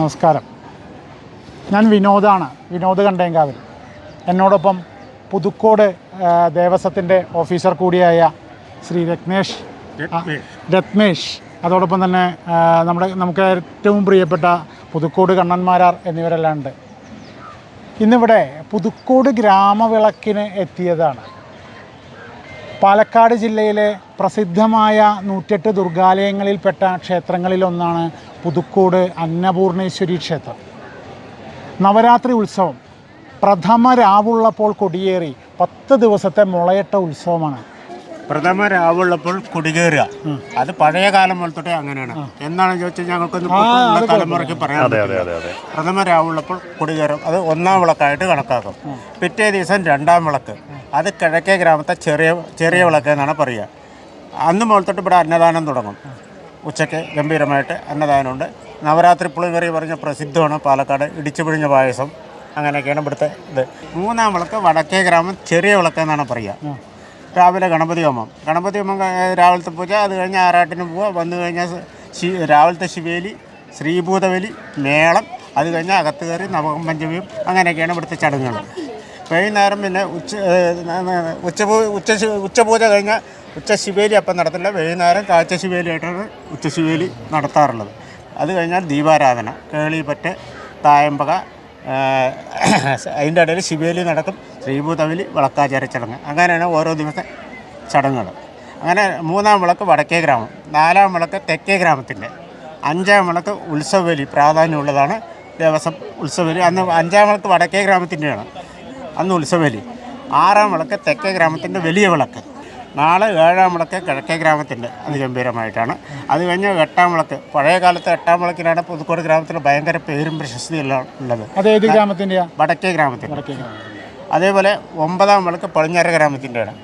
നമസ്കാരം. ഞാൻ വിനോദാണ്. വിനോദ് കണ്ടേങ്കാവിൽ. എന്നോടൊപ്പം പുതുക്കോട് ദേവസ്വത്തിന്റെ ഓഫീസർ കൂടിയായ ശ്രീ രത്നേഷ് രത്നേഷ്. അതോടൊപ്പം തന്നെ നമ്മുടെ നമുക്ക് ഏറ്റവും പ്രിയപ്പെട്ട പുതുക്കോട് കണ്ണന്മാരാർ എന്നിവരെല്ലാം ഉണ്ട്. ഇന്നിവിടെ പുതുക്കോട് ഗ്രാമവിളക്കിന് എത്തിയതാണ്. പാലക്കാട് ജില്ലയിലെ പ്രസിദ്ധമായ നൂറ്റെട്ട് ദുർഗാലയങ്ങളിൽപ്പെട്ട ക്ഷേത്രങ്ങളിലൊന്നാണ് പുതുക്കോട് അന്നപൂർണേശ്വരി ക്ഷേത്രം. നവരാത്രി ഉത്സവം. പ്രഥമ രാവുള്ളപ്പോൾ കൊടിയേറി പത്ത് ദിവസത്തെ മുളയിട്ട ഉത്സവമാണ്. പ്രഥമ രാവുള്ളപ്പോൾ കുടികേറുക അത് പഴയ കാലം മുതൽ തൊട്ടേ അങ്ങനെയാണ്. എന്നാണ് ചോദിച്ചാൽ ഞങ്ങൾക്കൊന്ന് തലമുറയ്ക്ക് പറയാൻ പറ്റില്ല. പ്രഥമ രാവുള്ളപ്പോൾ കുടികേറും. അത് ഒന്നാം വിളക്കായിട്ട് കണക്കാക്കും. പിറ്റേ ദിവസം രണ്ടാം വിളക്ക്. അത് കിഴക്കേ ഗ്രാമത്തെ ചെറിയ ചെറിയ വിളക്ക് എന്നാണ് പറയുക. അന്ന് മുതൽ തൊട്ട് ഇവിടെ അന്നദാനം തുടങ്ങും. ഉച്ചയ്ക്ക് ഗംഭീരമായിട്ട് അന്നദാനമുണ്ട്. നവരാത്രി പുളികറി പറഞ്ഞ പ്രസിദ്ധമാണ് പാലക്കാട് ഇടിച്ചു പിഴിഞ്ഞ പായസം. അങ്ങനെയൊക്കെയാണ് ഇവിടുത്തെ ഇത്. മൂന്നാം വിളക്ക് വടക്കേ ഗ്രാമം ചെറിയ വിളക്ക് എന്നാണ് പറയുക. രാവിലെ ഗണപതി ഹോമം. ഗണപതി ഹോമം രാവിലത്തെ പൂജ അത് കഴിഞ്ഞ് ആറാട്ടിന് പോവുക വന്നു കഴിഞ്ഞാൽ ശി രാവിലത്തെ ശിവേലി ശ്രീഭൂതബലി മേളം അത് കഴിഞ്ഞാൽ അകത്ത് കയറി നവകം പഞ്ചമിയും അങ്ങനെയൊക്കെയാണ് ഇവിടുത്തെ ചടങ്ങുകൾ. വൈകുന്നേരം പിന്നെ ഉച്ച ഉച്ചപൂ ഉച്ച ഉച്ചപൂജ കഴിഞ്ഞാൽ ഉച്ച ശിവേലി അപ്പം നടത്തില്ല വൈകുന്നേരം കാഴ്ച ശിവേലിയായിട്ടാണ് ഉച്ച ശിവേലി നടത്താറുള്ളത്. അത് കഴിഞ്ഞാൽ ദീപാരാധന കേളിപ്പറ്റ് തായമ്പക അതിന്റെ ഇടയിൽ ശിവേലി നടക്കും. ശ്രീഭൂതവലി വിളക്കാചാര ചടങ്ങ്. അങ്ങനെയാണ് ഓരോ ദിവസത്തെ ചടങ്ങുകൾ. അങ്ങനെ മൂന്നാം വിളക്ക് വടക്കേ ഗ്രാമം നാലാം വിളക്ക് തെക്കേ ഗ്രാമത്തിന്റെ അഞ്ചാം വിളക്ക് ഉത്സവബലി പ്രാധാന്യമുള്ളതാണ് ദേവസ്വം ഉത്സവബലി അന്ന് അഞ്ചാം വിളക്ക് വടക്കേ ഗ്രാമത്തിന്റെയാണ് അന്ന് ഉത്സവബലി ആറാം വിളക്ക് തെക്കേ ഗ്രാമത്തിന്റെ വലിയ വിളക്ക്. നാളെ ഏഴാം വിളക്ക് കിഴക്കേ ഗ്രാമത്തിന്റെ അതിഗംഭീരമായിട്ടാണ്. അത് കഴിഞ്ഞ് എട്ടാം വിളക്ക് പഴയ കാലത്ത് എട്ടാം വിളക്കിനാണ് പുതുക്കോട് ഗ്രാമത്തിൽ ഭയങ്കര പേരും പ്രശസ്തിയെല്ലാം ഉള്ളത്. അത് ഏത് ഗ്രാമത്തിന്റെയാ? വടക്കേ ഗ്രാമത്തിൽ. വടക്കേ ഗ്രാമം അതേപോലെ ഒമ്പതാം വിളക്ക് പടിഞ്ഞാറ ഗ്രാമത്തിന്റെയാണ്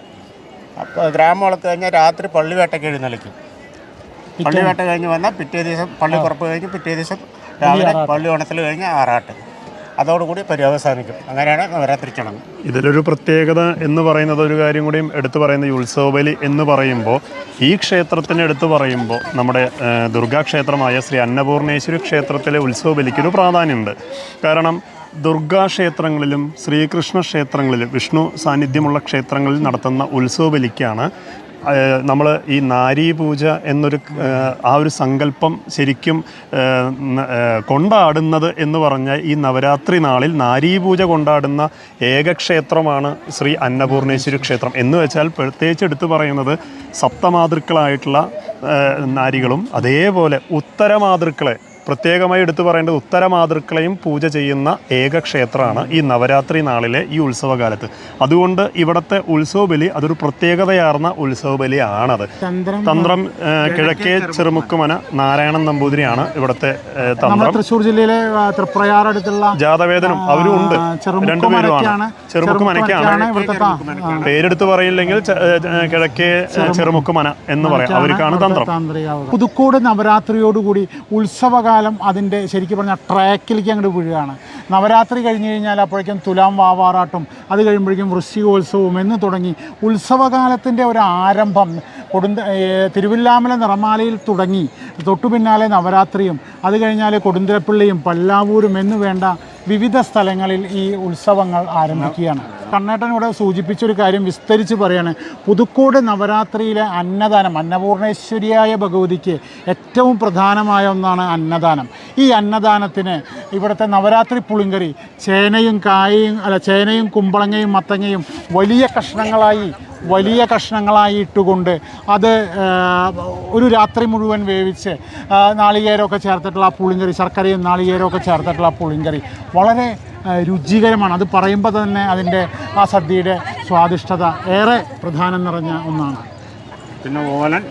അപ്പോൾ ഗ്രാമം വിളക്ക് കഴിഞ്ഞാൽ രാത്രി പള്ളിവേട്ടയ്ക്ക് എഴുന്നള്ളിക്കും. പള്ളിവേട്ട കഴിഞ്ഞ് വന്നാൽ പിറ്റേ ദിവസം പള്ളി പുറപ്പ് കഴിഞ്ഞ് പിറ്റേ ദിവസം രാവിലെ പള്ളി ഓണത്തിൽ കഴിഞ്ഞ് ആറാട്ട്. അതോടുകൂടി പര്യവസാനിക്കും. അങ്ങനെയാണ് നവരാത്രി ചടങ്ങ്. ഇതിലൊരു പ്രത്യേകത എന്ന് പറയുന്നത് ഒരു കാര്യം കൂടിയും എടുത്തു പറയുന്ന ഈ ഉത്സവബലി എന്ന് പറയുമ്പോൾ ഈ ക്ഷേത്രത്തിന് എടുത്തു പറയുമ്പോൾ നമ്മുടെ ദുർഗാക്ഷേത്രമായ ശ്രീ അന്നപൂർണേശ്വരി ക്ഷേത്രത്തിലെ ഉത്സവബലിക്കൊരു പ്രാധാന്യമുണ്ട്. കാരണം ദുർഗാക്ഷേത്രങ്ങളിലും ശ്രീകൃഷ്ണ ക്ഷേത്രങ്ങളിലും വിഷ്ണു സാന്നിധ്യമുള്ള ക്ഷേത്രങ്ങളിൽ നടത്തുന്ന ഉത്സവബലിക്കാണ് നമ്മൾ ഈ നാരീപൂജ എന്നൊരു ആ, ഒരു സങ്കല്പം ശരിക്കും കൊണ്ടാടുന്നത് എന്ന് പറഞ്ഞാൽ ഈ നവരാത്രി നാളിൽ നാരീപൂജ കൊണ്ടാടുന്ന ഏക ക്ഷേത്രമാണ് ശ്രീ അന്നപൂർണേശ്വരി ക്ഷേത്രം. എന്ന് വെച്ചാൽ പ്രത്യേകിച്ച് എടുത്തു പറയുന്നത് സപ്തമാതൃക്കളായിട്ടുള്ള നാരികളും അതേപോലെ ഉത്തരമാതൃക്കളെ പ്രത്യേകമായി എടുത്തു പറയേണ്ടത് ഉത്തര മാതൃക്കളെയും പൂജ ചെയ്യുന്ന ഏക ക്ഷേത്രമാണ് ഈ നവരാത്രി നാളിലെ ഈ ഉത്സവകാലത്ത്. അതുകൊണ്ട് ഇവിടുത്തെ ഉത്സവബലി അതൊരു പ്രത്യേകതയാർന്ന ഉത്സവബലിയാണത്. തന്ത്രം കിഴക്കേ ചെറുമുക്കുമന നാരായണൻ നമ്പൂതിരിയാണ് ഇവിടുത്തെ തന്ത്രം. തൃശ്ശൂർ ജില്ലയിലെ തൃപ്രയാറടുത്തുള്ള ജാതവേദനും അവരും ഉണ്ട് രണ്ടുപേരുമാണ് ചെറുമുക്കുമനക്കാണ് പേരെടുത്ത് പറയില്ലെങ്കിൽ കിഴക്കേ ചെറുമുക്കുമന. എന്ന് പറയാം. അവർക്കാണ് തന്ത്രം. പുതുക്കോട് നവരാത്രിയോടുകൂടി ഉത്സവകാലം അതിന്റെ ശരിക്കും പറഞ്ഞാൽ ട്രാക്കിലേക്ക് അങ്ങോട്ട് വീഴുകയാണ്. നവരാത്രി കഴിഞ്ഞ് കഴിഞ്ഞാൽ അപ്പോഴേക്കും തുലാം വാവാറാട്ടും അത് കഴിയുമ്പോഴേക്കും വൃശ്ചികോത്സവവും എന്ന് തുടങ്ങി ഉത്സവകാലത്തിന്റെ ഒരു ആരംഭം കൊടുന്ത തിരുവില്ലാമല നിറമാലയിൽ തുടങ്ങി. തൊട്ടു പിന്നാലെ നവരാത്രിയും അത് കഴിഞ്ഞാൽ കൊടുന്തിരപ്പിള്ളിയും പല്ലാവൂരും എന്ന് വേണ്ട വിവിധ സ്ഥലങ്ങളിൽ ഈ ഉത്സവങ്ങൾ ആരംഭിക്കുകയാണ്. കണ്ണേട്ടൻ ഇവിടെ സൂചിപ്പിച്ചൊരു കാര്യം വിസ്തരിച്ച് പറയാണ്. പുതുക്കോട് നവരാത്രിയിലെ അന്നദാനം അന്നപൂർണേശ്വരിയായ ഭഗവതിക്ക് ഏറ്റവും പ്രധാനമായ ഒന്നാണ് അന്നദാനം. ഈ അന്നദാനത്തിന് ഇവിടുത്തെ നവരാത്രി പുളിങ്കറി ചേനയും കായയും അല്ല ചേനയും കുമ്പളങ്ങയും മത്തങ്ങയും വലിയ കഷ്ണങ്ങളായി വലിയ കഷ്ണങ്ങളായി ഇട്ടുകൊണ്ട് അത് ഒരു രാത്രി മുഴുവൻ വേവിച്ച് നാളികേരമൊക്കെ ചേർത്തിട്ടുള്ള ആ പുളിങ്കറി ശർക്കരയും നാളികേരമൊക്കെ ചേർത്തിട്ടുള്ള ആ പുളിങ്കറി വളരെ രുചികരമാണ്. അത് പറയുമ്പോൾ തന്നെ അതിന്റെ ആ സദ്യയുടെ സ്വാദിഷ്ടത ഏറെ പ്രധാനം നിറഞ്ഞ ഒന്നാണ്. പിന്നെ ഓലൻ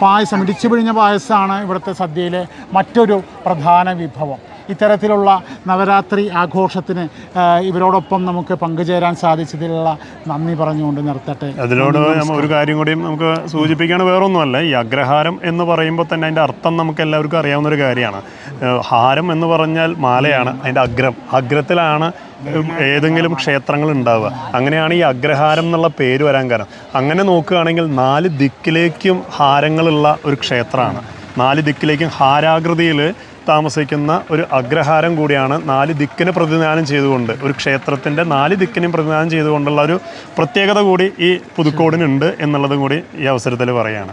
പായസം. ഇടിച്ചു പിഴിഞ്ഞ പായസമാണ് ഇവിടുത്തെ സദ്യയിലെ മറ്റൊരു പ്രധാന വിഭവം. ഇത്തരത്തിലുള്ള നവരാത്രി ആഘോഷത്തിന് ഇവരോടൊപ്പം നമുക്ക് പങ്കുചേരാൻ സാധിച്ചതിലുള്ള നന്ദി പറഞ്ഞുകൊണ്ട് നിർത്തട്ടെ. അതിനോട് ഒരു കാര്യം കൂടിയും നമുക്ക് സൂചിപ്പിക്കുകയാണ് വേറൊന്നുമല്ല. ഈ അഗ്രഹാരം എന്ന് പറയുമ്പോൾ തന്നെ അതിന്റെ അർത്ഥം നമുക്ക് എല്ലാവർക്കും അറിയാവുന്ന ഒരു കാര്യമാണ് ഹാരം എന്ന് പറഞ്ഞാൽ മാലയാണ് അതിന്റെ അഗ്രം. അഗ്രത്തിലാണ് ഏതെങ്കിലും ക്ഷേത്രങ്ങൾ ഉണ്ടാവുക. അങ്ങനെയാണ് ഈ അഗ്രഹാരം എന്നുള്ള പേര് വരാൻ കാരണം. അങ്ങനെ നോക്കുകയാണെങ്കിൽ നാല് ദിക്കിലേക്കും ഹാരങ്ങളുള്ള ഒരു ക്ഷേത്രമാണ്. നാല് ദിക്കിലേക്കും ഹാരാകൃതിയിൽ താമസിക്കുന്ന ഒരു അഗ്രഹാരം കൂടിയാണ് നാല് ദിക്കിന് പ്രതിദാനം ചെയ്തുകൊണ്ട് ഒരു ക്ഷേത്രത്തിന്റെ നാല് ദിക്കിനും പ്രതിദാനം ചെയ്തുകൊണ്ടുള്ള ഒരു പ്രത്യേകത കൂടി ഈ പുതുക്കോടിനുണ്ട് എന്നുള്ളതും കൂടി ഈ അവസരത്തിൽ പറയുകയാണ്